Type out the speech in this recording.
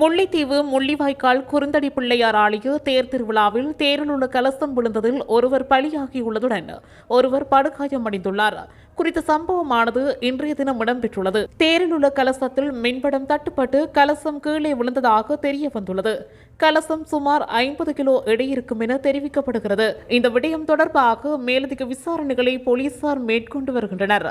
முல்லைத்தீவு முள்ளிவாய்க்கால் குறுந்தடி பிள்ளையார் ஆலய தேர் திருவிழாவில் தேரில் உள்ள கலசம் விழுந்ததில் ஒருவர் பலியாகியுள்ளதுடன் ஒருவர் படுகாயமடைந்துள்ளார். குறித்த சம்பவமானது இன்றைய தினம் இடம்பெற்றுள்ளது. தேரில் உள்ள கலசத்தில் மின்படம் தட்டுப்பட்டு கலசம் கீழே விழுந்ததாக தெரிய வந்துள்ளது கலசம் சுமார் ஐம்பது கிலோ எடை இருக்கும் என தெரிவிக்கப்படுகிறது. இந்த விடயம் தொடர்பாக மேலதிக விசாரணைகளை போலீசார் மேற்கொண்டு வருகின்றனர்.